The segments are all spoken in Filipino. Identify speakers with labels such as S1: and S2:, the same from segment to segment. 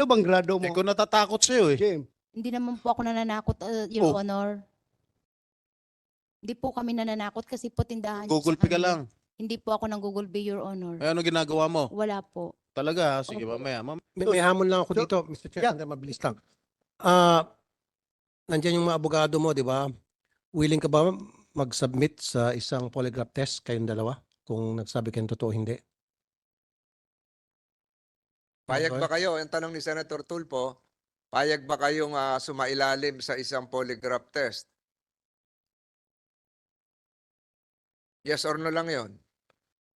S1: Ano bang grado mo?
S2: Eh kung natatakot sa'yo eh.
S1: Jim,
S3: Hindi naman po ako nananakot, uh, Your
S2: Oh.
S3: Honor. Hindi po kami nananakot kasi po tindahan. niyo
S2: Google
S3: sa
S2: Pay ka lang.
S3: Hindi po ako ng Google Pay, Your Honor.
S2: Eh ano ginagawa mo?
S3: Wala po.
S2: Talaga? Sige
S3: Opo.
S2: mamaya. Mam-
S4: May, may hamon lang ako
S1: So,
S4: dito, Mr. Chair,
S1: yeah.
S4: sandali, mabilis lang. Ah, nandiyan yung mga abogado mo, di ba? Willing ka ba mag-submit sa isang polygraph test kayong dalawa? Kung nagsabi kayong totoo, hindi.
S5: Payag
S4: Okay.
S5: ba kayo? Ang tanong ni Senator Tulfo, payag ba kayong ah, sumailalim sa isang polygraph test? Yes or no lang yon.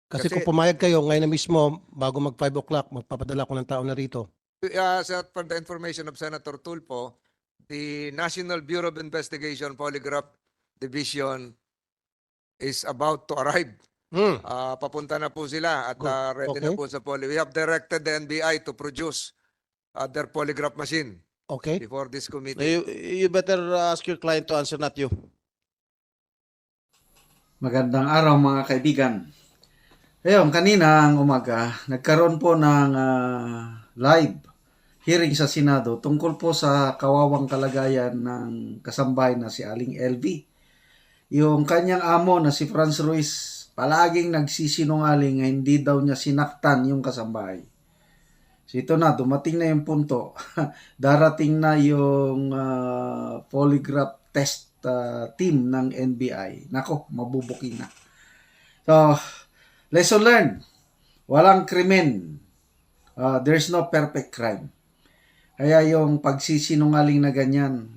S4: Kasi,
S5: Kasi-
S4: kung pumayag kayo, ngayon na mismo, bago mag 5 o'clock, magpapadala ko ng tao na rito.
S5: Uh, for the information of Senator Tulfo, the National Bureau of Investigation Polygraph Division is about to arrive.
S4: Hmm.
S5: Ah, papunta na po sila at ah, ready na
S4: Okay.
S5: po sa poly. We have directed the NBI to produce ah, their polygraph machine
S4: Okay?
S5: before this committee.
S2: You, you better ask your client to answer, not you.
S6: Magandang araw mga kaibigan. Ayun, kanina ang umaga, nagkaroon po ng ah, live hearing sa Senado tungkol po sa kawawang kalagayan ng kasambahay na si Aling LV. Yung kanyang amo na si Franz Ruiz, palaging nagsisinungaling na hindi daw niya sinaktan yung kasambahay. So ito na, dumating na yung punto. Darating na yung ah, polygraph test ah, team ng NBI. Nako, mabubuking na. So, lesson learned. Walang krimen. Ah, there's no perfect crime. Kaya yung pagsisinungaling na ganyan,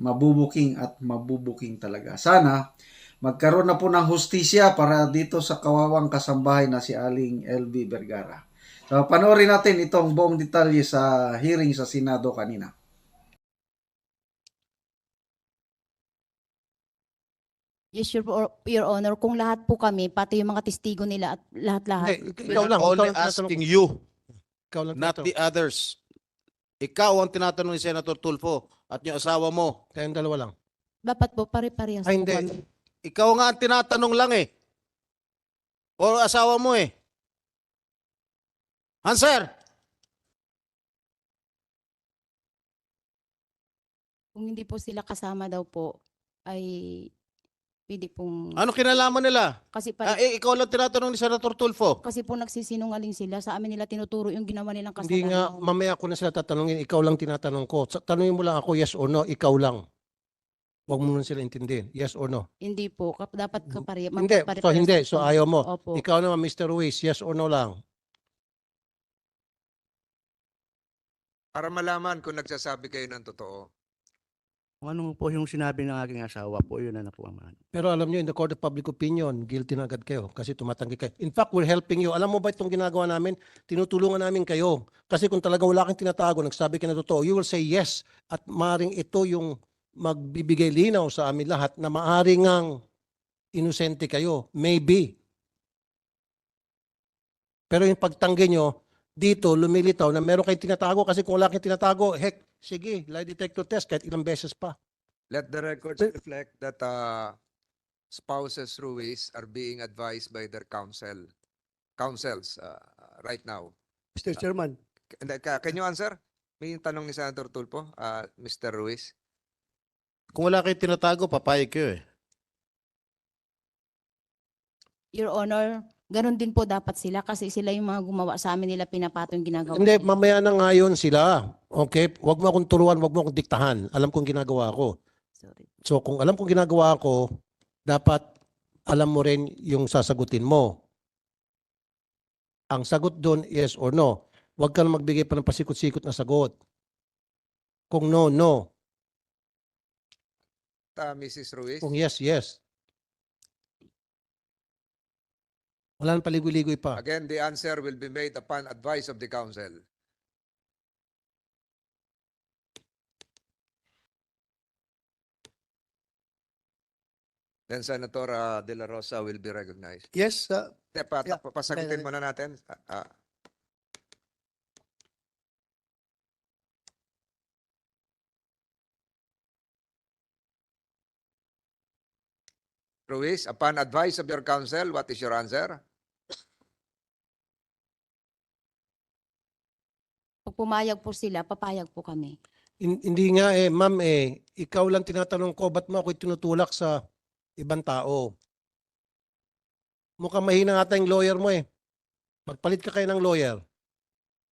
S6: mabubuking at mabubuking talaga. Sana, magkaroon na po ng hustisya para dito sa kawawang kasambahay na si Aling LV Vergara. So, panoorin natin itong buong detalye sa hearing sa Senado kanina.
S3: Yes, Your, Your Honor. Kung lahat po kami, pati yung mga testigo nila at lahat-lahat.
S2: We
S4: ikaw lang. Ikaw
S2: only
S4: lang tinatanong
S2: asking you,
S4: Ikaw lang
S2: not the others. Ikaw ang tinatanong ni Senator Tulfo at yung asawa mo.
S4: Kayong dalawa lang.
S3: Dapat po, pare-parehas
S4: Ay,
S3: po
S4: hindi.
S3: kami.
S2: Ikaw nga ang tinatanong lang eh. O asawa mo eh. Answer!
S3: Kung hindi po sila kasama daw po, ay pwede pong...
S2: Ano kinalaman nila?
S3: Kasi
S2: Ah,
S3: pare,
S2: eh, ikaw lang tinatanong ni Senator Tulfo.
S3: kasi po nagsisinungaling sila. Sa amin nila tinuturo yung ginawa nilang kasalanan.
S4: Hindi nga, mamaya ko na sila tatanungin. Ikaw lang tinatanong ko. Sa- Tanungin mo lang ako, yes or no. Ikaw lang. Huwag mo nun sila intindihin. Yes or no.
S3: Hindi po. Kap- Dapat kapare.
S4: Hindi.
S3: magpapare-
S4: So, hindi. So, ayaw mo.
S3: Opo.
S4: Ikaw naman, Mr. Ruiz, yes or no lang.
S5: Para malaman kung nagsasabi kayo ng totoo.
S1: kung ano po yung sinabi ng aking asawa po, yun na na po ang ano.
S4: Pero alam nyo, in the court of public opinion, guilty na agad kayo kasi tumatanggi kayo. In fact, we're helping you. Alam mo ba itong ginagawa namin? Tinutulungan namin kayo. Kasi kung talaga wala kang tinatago, nagsabi ka na totoo, you will say yes. At maring ito yung magbibigay linaw sa amin lahat na maaring ang inosente kayo. Maybe. Pero yung pagtanggi nyo, dito lumilitaw na meron kayong tinatago kasi kung wala kayong tinatago, heck, sige, lie detector test kahit ilang beses pa.
S5: Let the records reflect that uh, spouses Ruiz are being advised by their counsel, counsels uh, right now.
S1: Mr. Chairman,
S5: uh, Can you answer? May tanong ni Senator Tulfo, uh, Mr. Ruiz.
S2: Kung wala kayo tinatago, papayag kayo eh.
S3: Your Honor, ganun din po dapat sila kasi sila yung mga gumawa sa amin nila pinapato yung ginagawa.
S4: Hindi,
S3: nila.
S4: mamaya na ngayon sila. Okay? Huwag mo akong turuan, huwag mo akong diktahan. Alam kong ginagawa ko.
S3: Sorry.
S4: So kung alam kong ginagawa ko, dapat alam mo rin yung sasagutin mo. Ang sagot doon, yes or no. Huwag ka na magbigay pa ng pasikot-sikot na sagot. Kung no, no.
S5: Uh, Mrs. Ruiz.
S4: Kung yes, yes. Wala nang paligoy-ligoy pa.
S5: Again, the answer will be made upon advice of the counsel. Then Senator uh, De La Rosa will be recognized.
S1: yes, uh,
S5: Te, pa,
S1: Yeah,
S5: pa- pasagutin
S1: kaya-
S5: muna natin. Ah, ah. Ruiz, upon advice of your counsel, what is your answer?
S3: pumayag po sila, papayag po kami.
S4: Hin- Hindi nga eh, ma'am eh, ikaw lang tinatanong ko, ba't mo ako tinutulak sa ibang tao? Mukhang mahina ata yung lawyer mo eh. Magpalit ka kayo ng lawyer.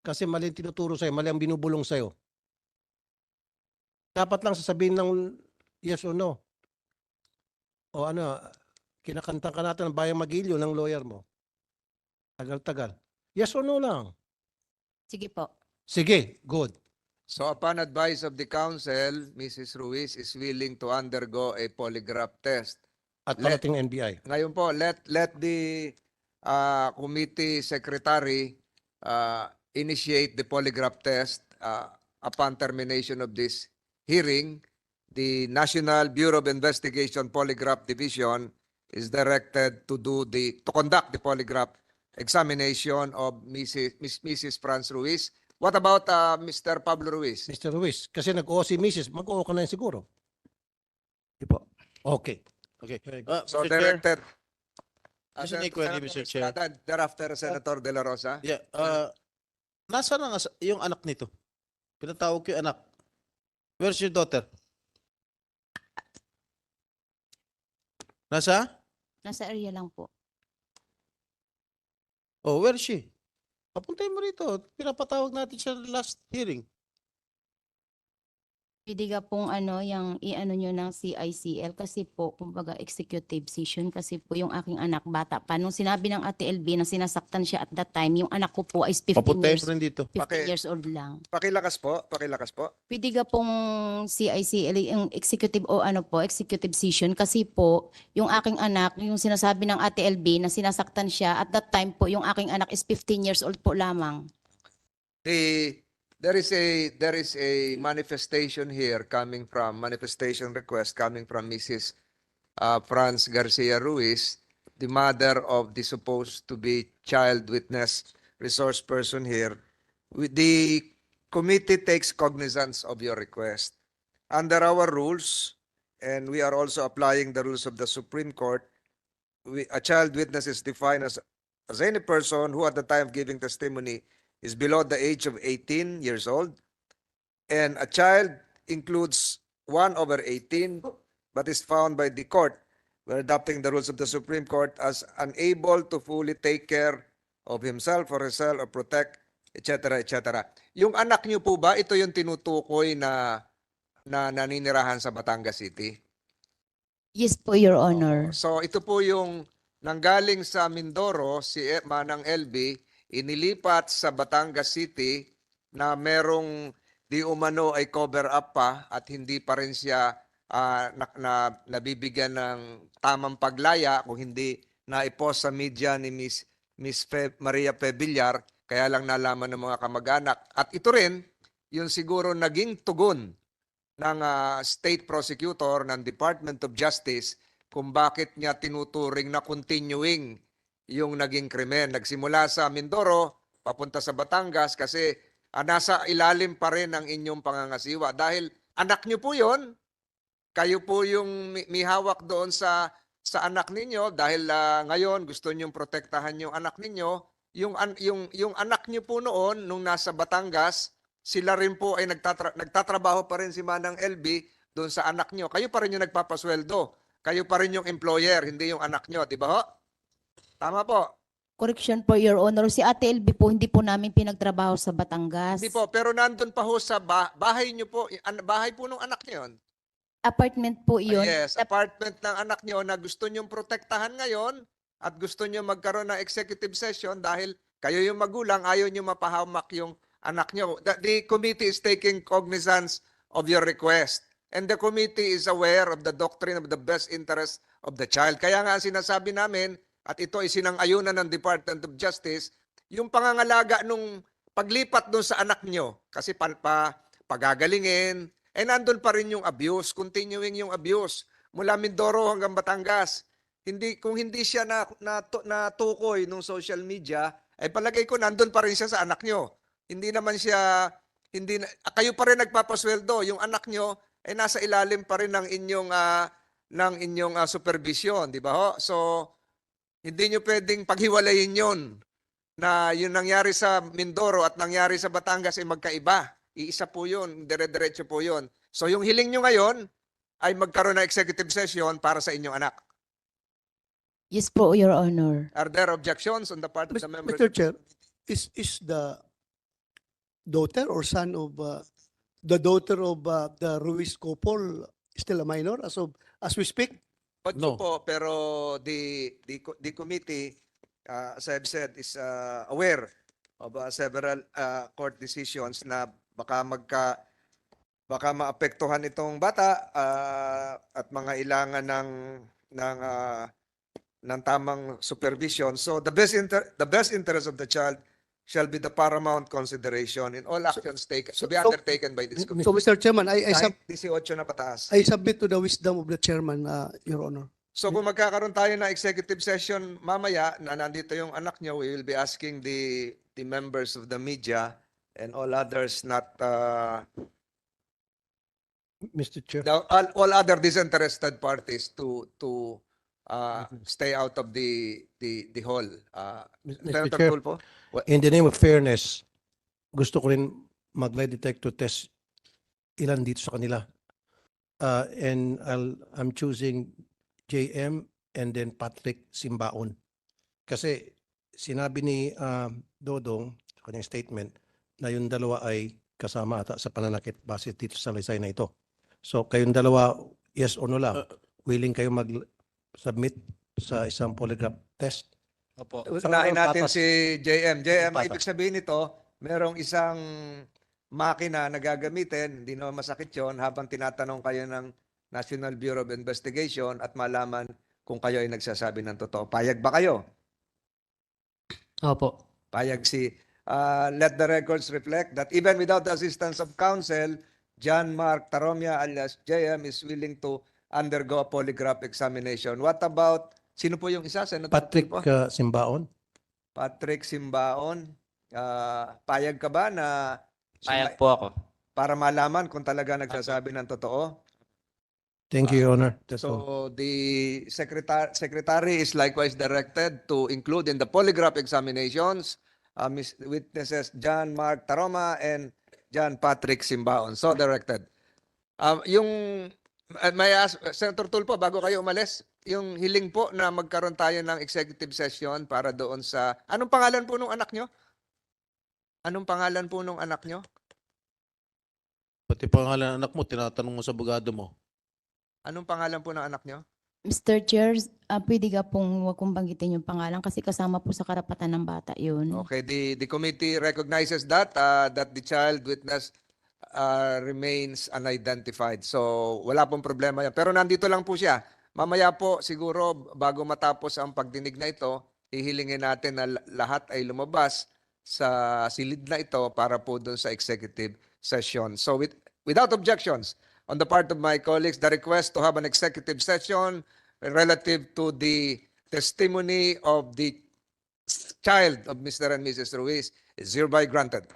S4: Kasi mali ang tinuturo sa'yo, mali ang binubulong sa'yo. Dapat lang sasabihin ng yes or no. O ano, kinakanta ka natin ng bayang magilyo ng lawyer mo. Tagal-tagal. Yes or no lang.
S3: Sige po.
S4: Sige, good.
S5: So upon advice of the council, Mrs. Ruiz is willing to undergo a polygraph test.
S4: At
S5: Let-
S4: parating NBI.
S5: Ngayon po, let let the uh, committee secretary uh, initiate the polygraph test uh, upon termination of this hearing. The National Bureau of Investigation Polygraph Division is directed to do the to conduct the polygraph examination of Mrs. Miss, Mrs. Franz Ruiz. What about uh, Mr. Pablo Ruiz?
S4: Mr. Ruiz, kasi nag-oo si Mrs. Mag-oo ka na yun siguro.
S1: Di po.
S4: Okay.
S2: Okay. Uh.
S5: So
S2: Mr. Chair,
S5: directed. Uh,
S2: Just an
S5: Sen-
S2: inquiry,
S5: Senator
S2: Mr. Chair.
S5: Estrada, Thereafter, Senator De La Rosa.
S2: yeah, uh, nasa na nga sa- yung anak nito? Pinatawag ko yung anak. Where's your daughter? Nasa?
S3: Nasa area lang po.
S2: Oh, where is she? Papuntay mo rito. Pinapatawag natin siya last hearing.
S3: Pwede ka pong ano, yung i-ano nyo ng CICL kasi po, kumbaga executive session kasi po yung aking anak bata pa. Nung sinabi ng Ate LB na sinasaktan siya at that time, yung anak ko po ay 15
S2: Papuntay
S3: years,
S2: rin dito.
S3: 15
S5: Paki-
S3: years old lang.
S5: Pakilakas po, pakilakas po.
S3: Pwede ka pong CICL, yung executive o ano po, executive session kasi po, yung aking anak, yung sinasabi ng Ate LB na sinasaktan siya, at that time po, yung aking anak is 15 years old po lamang.
S5: The there is a there is a manifestation here coming from manifestation request coming from Mrs. Uh, Franz Garcia Ruiz, the mother of the supposed to be child witness resource person here. The committee takes cognizance of your request. Under our rules, and we are also applying the rules of the Supreme Court, we, a child witness is defined as as any person who at the time of giving testimony is below the age of 18 years old. And a child includes one over 18, but is found by the court, we're adopting the rules of the Supreme Court as unable to fully take care of himself or herself or protect, etc., etc. Yung anak niyo po ba, ito yung tinutukoy na na naninirahan sa Batangas City?
S3: Yes po, Your Honor.
S5: So ito po yung nanggaling sa Mindoro, si E- Manang LB, inilipat sa Batangas City na merong di umano ay cover up pa at hindi pa rin siya ah, na, na, nabibigyan ng tamang paglaya kung hindi naipost sa media ni Miss, Miss Fe, Maria Pebillar, kaya lang nalaman ng mga kamag-anak. At ito rin, yung siguro naging tugon ng ah, state prosecutor ng Department of Justice kung bakit niya tinuturing na continuing yung naging krimen. Nagsimula sa Mindoro, papunta sa Batangas kasi ah, nasa ilalim pa rin ang inyong pangangasiwa. Dahil anak niyo po yon kayo po yung may hawak doon sa sa anak ninyo dahil ah, ngayon gusto niyo protektahan yung anak ninyo. Yung, an- yung, yung anak niyo po noon, nung nasa Batangas, sila rin po ay nagtatra- nagtatrabaho pa rin si Manang LB doon sa anak niyo. Kayo pa rin yung nagpapasweldo. Kayo pa rin yung employer, hindi yung anak niyo, di ba ho? Tama po.
S3: Correction po, Your Honor. Si Ate LB po, hindi po namin pinagtrabaho sa Batangas.
S5: Hindi po, pero nandun pa ho sa ba- bahay niyo po, an- bahay po nung anak niyo. yun.
S3: Apartment po
S5: Ah,
S3: yun.
S5: yes,
S3: Sa-
S5: apartment ng anak niyo na gusto niyong protektahan ngayon at gusto niyo magkaroon ng executive session dahil kayo yung magulang, ayaw niyo mapahamak yung anak niyo. The, the committee is taking cognizance of your request. And the committee is aware of the doctrine of the best interest of the child. Kaya nga ang sinasabi namin, at ito ay sinang-ayunan ng Department of Justice, yung pangangalaga nung paglipat doon sa anak nyo, kasi pa, pa, pagagalingin, eh nandun pa rin yung abuse, continuing yung abuse mula Mindoro hanggang Batangas. Hindi kung hindi siya na, na natukoy nung social media, ay palagay ko nandun pa rin siya sa anak nyo. Hindi naman siya hindi kayo pa rin nagpapasweldo, yung anak nyo ay nasa ilalim pa rin ng inyong ah, ng inyong ah, supervision, di ba ho? So hindi nyo pwedeng paghiwalayin 'yon. na yung nangyari sa Mindoro at nangyari sa Batangas ay magkaiba. Iisa po yun, dire-diretso po yun. So yung hiling nyo ngayon ay magkaroon ng executive session para sa inyong anak.
S3: Yes po, Your Honor.
S5: Are there objections on the part of the members?
S7: Mr. Chair, is, is the daughter or son of, uh, the daughter of uh, the Ruiz couple still a minor as of, as we speak?
S5: Ocho po, pero the, the, the committee, uh, as I've said, is uh, aware of uh, several uh, court decisions na baka magka baka maapektuhan itong bata uh, at mga ilangan ng ng uh, ng tamang supervision. So the best inter- the best interest of the child shall be the paramount consideration in all actions taken to be
S7: so-
S5: undertaken by this committee.
S7: So, Mr. Chairman, I, I, sub,
S5: Kahit 18 na pataas.
S7: I submit to the wisdom of the chairman, uh, Your Honor.
S5: So kung magkakaroon tayo ng executive session mamaya na nandito yung anak nyo, we will be asking the the members of the media and all others not uh,
S4: Mr. Chair.
S5: the, all, all other disinterested parties to to uh, stay out of the the the hall. Uh,
S4: Mr.
S5: Senator
S4: Chair,
S5: Tulfo?
S4: in the name of fairness, gusto ko rin mag-lie detector test ilan dito sa kanila. Uh, and I'll, I'm choosing JM and then Patrick Simbaon. Kasi sinabi ni uh, Dodong sa kanyang statement na yung dalawa ay kasama ata sa pananakit base dito sa lisay na ito. So kayong dalawa, yes or no lang, willing kayo mag-submit sa isang polygraph test?
S1: Opo.
S5: Unahin natin
S4: Patas.
S5: si JM. JM,
S4: Patas.
S5: ibig sabihin nito, merong isang makina na gagamitin, hindi naman masakit yon habang tinatanong kayo ng National Bureau of Investigation at malaman kung kayo ay nagsasabi ng totoo. Payag ba kayo?
S1: Opo.
S5: Payag si uh, let the records reflect that even without the assistance of counsel, John Mark Taromia alias JM is willing to undergo a polygraph examination. What about, sino po yung isa? Senator
S4: Patrick
S5: Tulfo?
S4: uh, Simbaon?
S5: Patrick Simbaon, ah, payag ka ba na
S8: Payag po ako.
S5: para malaman kung talaga nagsasabi ng totoo?
S4: Thank you, Your Honor. That's all.
S5: So the secretary secretary is likewise directed to include in the polygraph examinations uh, mis- witnesses John Mark Taroma and John Patrick Simbaon. So directed. Um, yung uh, may ask, Senator Tulpo bago kayo umalis, yung hiling po na magkaroon tayo ng executive session para doon sa anong pangalan po nung anak nyo? Anong pangalan po nung anak nyo?
S2: Pati pangalan ng anak mo, tinatanong mo sa abogado mo.
S5: Anong pangalan po ng anak nyo?
S3: Mr. Chair, ah, pwede ka pong wag kong banggitin yung pangalan kasi kasama po sa karapatan ng bata yun.
S5: Okay, the the committee recognizes that uh, that the child witness uh, remains unidentified. So wala pong problema yan. Pero nandito lang po siya. Mamaya po siguro bago matapos ang pagdinig na ito, hihilingin natin na la- lahat ay lumabas sa silid na ito para po doon sa executive session. So with, without objections on the part of my colleagues, the request to have an executive session relative to the testimony of the child of Mr. and Mrs. Ruiz is hereby granted.